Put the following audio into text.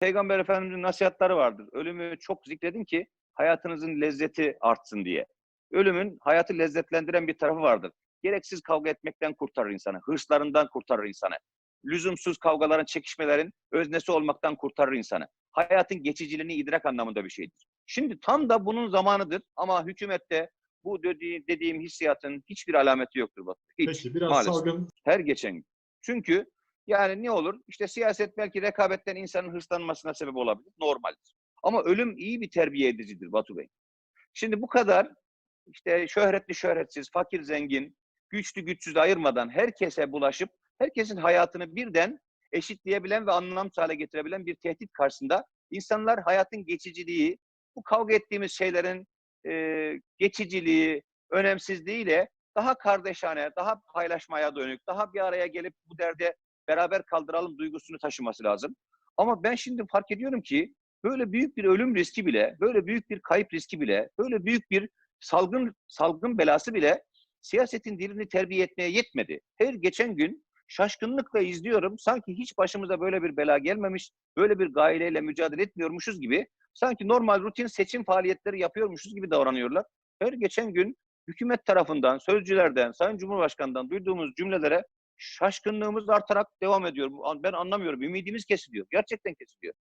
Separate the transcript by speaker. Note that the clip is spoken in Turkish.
Speaker 1: Peygamber Efendimiz'in nasihatları vardır. Ölümü çok zikredin ki hayatınızın lezzeti artsın diye. Ölümün hayatı lezzetlendiren bir tarafı vardır. Gereksiz kavga etmekten kurtarır insanı, hırslarından kurtarır insanı. Lüzumsuz kavgaların, çekişmelerin öznesi olmaktan kurtarır insanı. Hayatın geçiciliğini idrak anlamında bir şeydir. Şimdi tam da bunun zamanıdır ama hükümette bu dediğim, dediğim hissiyatın hiçbir alameti yoktur. Hiç.
Speaker 2: Peki biraz
Speaker 1: maalesef.
Speaker 2: salgın
Speaker 1: Her geçen gün. Çünkü yani ne olur? İşte siyaset belki rekabetten insanın hırslanmasına sebep olabilir. Normaldir. Ama ölüm iyi bir terbiye edicidir Batu Bey. Şimdi bu kadar işte şöhretli şöhretsiz, fakir zengin, güçlü güçsüz ayırmadan herkese bulaşıp herkesin hayatını birden eşitleyebilen ve anlamsız hale getirebilen bir tehdit karşısında insanlar hayatın geçiciliği, bu kavga ettiğimiz şeylerin e, geçiciliği, önemsizliğiyle daha kardeşane, daha paylaşmaya dönük, daha bir araya gelip bu derde beraber kaldıralım duygusunu taşıması lazım. Ama ben şimdi fark ediyorum ki böyle büyük bir ölüm riski bile, böyle büyük bir kayıp riski bile, böyle büyük bir salgın salgın belası bile siyasetin dilini terbiye etmeye yetmedi. Her geçen gün şaşkınlıkla izliyorum. Sanki hiç başımıza böyle bir bela gelmemiş, böyle bir gaileyle mücadele etmiyormuşuz gibi, sanki normal rutin seçim faaliyetleri yapıyormuşuz gibi davranıyorlar. Her geçen gün hükümet tarafından, sözcülerden, Sayın Cumhurbaşkanı'ndan duyduğumuz cümlelere şaşkınlığımız artarak devam ediyor. Ben anlamıyorum. Ümidimiz kesiliyor. Gerçekten kesiliyor.